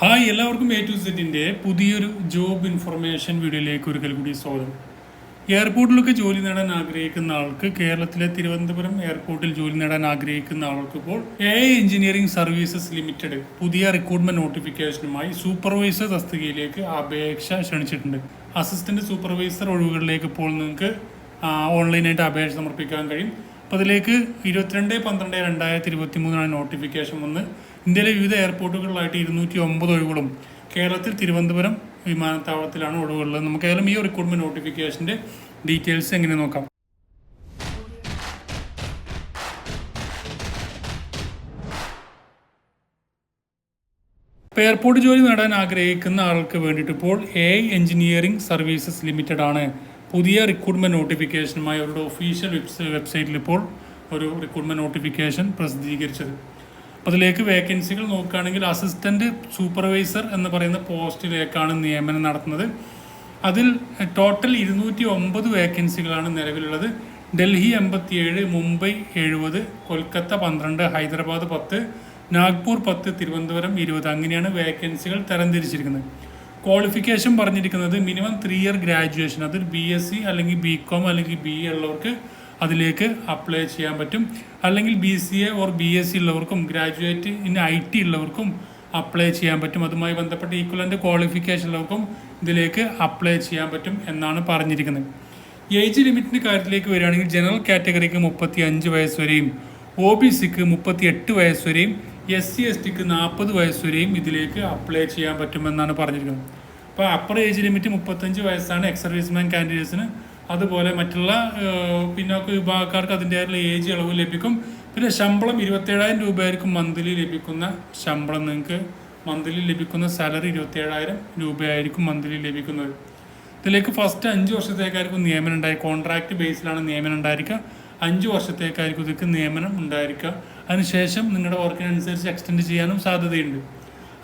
Hi എല്ലാവർക്കും A to സെറ്റിന്റെ പുതിയൊരു ജോബ് ഇൻഫർമേഷൻ വീഡിയോയിലേക്ക് ഒരിക്കൽ കൂടി സ്വാഗതം. എയർപോർട്ടിലൊക്കെ ജോലി നേടാൻ ആഗ്രഹിക്കുന്ന ആൾക്ക് കേരളത്തിലെ തിരുവനന്തപുരം എയർപോർട്ടിൽ ജോലി നേടാൻ ആഗ്രഹിക്കുന്ന ആൾക്ക് ഇപ്പോൾ എ എഞ്ചിനീയറിംഗ് സർവീസസ് ലിമിറ്റഡ് പുതിയ റിക്രൂട്ട്മെന്റ് നോട്ടിഫിക്കേഷനുമായി സൂപ്പർവൈസർ തസ്തികയിലേക്ക് അപേക്ഷ ക്ഷണിച്ചിട്ടുണ്ട്. അസിസ്റ്റന്റ് സൂപ്പർവൈസർ ഒഴിവുകളിലേക്ക് ഇപ്പോൾ നിങ്ങൾക്ക് ഓൺലൈനായിട്ട് അപേക്ഷ സമർപ്പിക്കാൻ കഴിയും. അതിലേക്ക് ഇരുപത്തിരണ്ട് പന്ത്രണ്ട് രണ്ടായിരത്തി ഇരുപത്തി മൂന്നിനാണ് നോട്ടിഫിക്കേഷൻ വന്ന്. ഇന്ത്യയിലെ വിവിധ എയർപോർട്ടുകളിലായിട്ട് ഇരുന്നൂറ്റി ഒമ്പത് ഒഴിവുകളും കേരളത്തിൽ തിരുവനന്തപുരം വിമാനത്താവളത്തിലാണ് ഒഴിവുള്ളത്. നമുക്ക് ഏതായാലും ഈ റിക്രൂട്ട്മെന്റ് നോട്ടിഫിക്കേഷന്റെ ഡീറ്റെയിൽസ് എങ്ങനെ നോക്കാം? എയർപോർട്ട് ജോലി നേടാൻ ആഗ്രഹിക്കുന്ന ആൾക്ക് വേണ്ടിയിട്ട് ഇപ്പോൾ എ എഞ്ചിനീയറിംഗ് സർവീസസ് ലിമിറ്റഡ് ആണ്. പുതിയ റിക്രൂട്ട്മെന്റ് നോട്ടിഫിക്കേഷനുമായി അവരുടെ ഒഫീഷ്യൽ വെബ്സൈറ്റിൽ ഇപ്പോൾ ഒരു റിക്രൂട്ട്മെന്റ് നോട്ടിഫിക്കേഷൻ പ്രസിദ്ധീകരിച്ചത്. അപ്പോൾ അതിലേക്ക് വേക്കൻസികൾ നോക്കുകയാണെങ്കിൽ അസിസ്റ്റന്റ് സൂപ്പർവൈസർ എന്ന് പറയുന്ന പോസ്റ്റിലേക്കാണ് നിയമനം നടത്തുന്നത്. അതിൽ ടോട്ടൽ ഇരുന്നൂറ്റി ഒമ്പത് വേക്കൻസികളാണ് നിലവിലുള്ളത്. ഡൽഹി എൺപത്തിയേഴ് മുംബൈ എഴുപത് കൊൽക്കത്ത പന്ത്രണ്ട് ഹൈദരാബാദ് പത്ത് നാഗ്പൂർ പത്ത് തിരുവനന്തപുരം ഇരുപത്. അങ്ങനെയാണ് വേക്കൻസികൾ തരംതിരിച്ചിരിക്കുന്നത്. ക്വാളിഫിക്കേഷൻ പറഞ്ഞിരിക്കുന്നത് മിനിമം ത്രീ ഇയർ ഗ്രാജുവേഷൻ അതിൽ ബി എസ് സി അല്ലെങ്കിൽ ബി കോം അല്ലെങ്കിൽ ബി എ ഉള്ളവർക്ക് അതിലേക്ക് അപ്ലൈ ചെയ്യാൻ പറ്റും. അല്ലെങ്കിൽ B C A or B S C ഉള്ളവർക്കും ഗ്രാജുവേറ്റ് ഇൻ ഐ ടി ഉള്ളവർക്കും അപ്ലൈ ചെയ്യാൻ പറ്റും. അതുമായി ബന്ധപ്പെട്ട ഈക്വലന്റ് ക്വാളിഫിക്കേഷൻ ഉള്ളവർക്കും ഇതിലേക്ക് അപ്ലൈ ചെയ്യാൻ പറ്റും എന്നാണ് പറഞ്ഞിരിക്കുന്നത്. ഏജ് ലിമിറ്റിന്റെ കാര്യത്തിലേക്ക് വരികയാണെങ്കിൽ ജനറൽ കാറ്റഗറിക്ക് മുപ്പത്തി അഞ്ച് വയസ്സ് വരെയും ഒ ബി സിക്ക് മുപ്പത്തി എട്ട് വയസ്സ് വരെയും എസ് സി എസ് ടിക്ക് നാൽപ്പത് വയസ്സുവരെയും ഇതിലേക്ക് അപ്ലൈ ചെയ്യാൻ പറ്റുമെന്നാണ് പറഞ്ഞിരിക്കുന്നത്. അപ്പോൾ അപ്പർ ഏജ് ലിമിറ്റ് മുപ്പത്തഞ്ച് വയസ്സാണ് എക്സ് സർവീസ്മാൻ കാൻഡിഡേറ്റ്സിന് അതുപോലെ മറ്റുള്ള പിന്നോക്ക വിഭാഗക്കാർക്ക് അതിന്റെതായിട്ടുള്ള ഏജ് ഇളവ് ലഭിക്കും. പിന്നെ ശമ്പളം ഇരുപത്തേഴായിരം രൂപയായിരിക്കും മന്ത്ലി ലഭിക്കുന്ന ശമ്പളം. നിങ്ങൾക്ക് മന്ത്ലി ലഭിക്കുന്ന സാലറി ഇരുപത്തേഴായിരം രൂപയായിരിക്കും മന്ത്ലി ലഭിക്കുന്നത്. ഇതിലേക്ക് ഫസ്റ്റ് അഞ്ച് വർഷത്തേക്കായിരിക്കും നിയമനം ഉണ്ടായി. കോൺട്രാക്ട് ബേസിലാണ് നിയമനം ഉണ്ടായിരിക്കുക. അഞ്ച് വർഷത്തേക്കായിരിക്കും ഇതൊക്കെ നിയമനം ഉണ്ടായിരിക്കുക. അതിനുശേഷം നിങ്ങളുടെ വർക്കിനനുസരിച്ച് എക്സ്റ്റെൻഡ് ചെയ്യാനും സാധ്യതയുണ്ട്.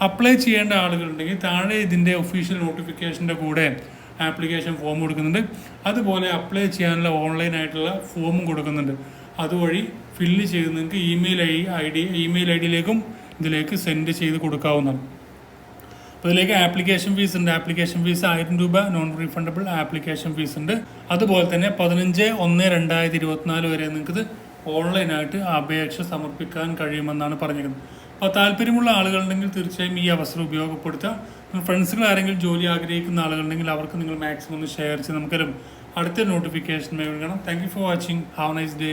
അപ്ലൈ ചെയ്യേണ്ട ആളുകളുണ്ടെങ്കിൽ താഴെ ഇതിന്റെ ഒഫീഷ്യൽ നോട്ടിഫിക്കേഷന്റെ കൂടെ ആപ്ലിക്കേഷൻ ഫോം കൊടുക്കുന്നുണ്ട്. അതുപോലെ അപ്ലൈ ചെയ്യാനുള്ള ഓൺലൈൻ ആയിട്ടുള്ള ഫോമും കൊടുക്കുന്നുണ്ട്. അതുവഴി ഫില്ല് ചെയ്ത് നിങ്ങൾക്ക് email I I D email I ഡിയിലേക്കും ഇതിലേക്ക് സെൻഡ് ചെയ്ത് കൊടുക്കാവുന്നതാണ്. അപ്പോൾ ഇതിലേക്ക് ആപ്ലിക്കേഷൻ ഫീസ് ഉണ്ട്. ആപ്ലിക്കേഷൻ ഫീസ് ആയിരം രൂപ നോൺ റീഫണ്ടബിൾ ആപ്ലിക്കേഷൻ ഫീസ് ഉണ്ട്. അതുപോലെ തന്നെ പതിനഞ്ച് ഒന്ന് രണ്ടായിരത്തി ഇരുപത്തിനാല് വരെ നിങ്ങൾക്ക് ഓൺലൈനായിട്ട് അപേക്ഷ സമർപ്പിക്കാൻ കഴിയുമെന്നാണ് പറഞ്ഞിരിക്കുന്നത്. അപ്പോൾ താല്പര്യമുള്ള ആളുകളുണ്ടെങ്കിൽ തീർച്ചയായും ഈ അവസരം ഉപയോഗപ്പെടുത്തുക ഫ്രണ്ട്സുകൾ ആരെങ്കിലും ജോലി ആഗ്രഹിക്കുന്ന ആളുകളുണ്ടെങ്കിൽ അവർക്ക് നിങ്ങൾ മാക്സിമം ഒന്ന് ഷെയർ ചെയ്ത് നമുക്കൊരു അടുത്ത നോട്ടിഫിക്കേഷൻ വേണം. Thank you for watching have nice day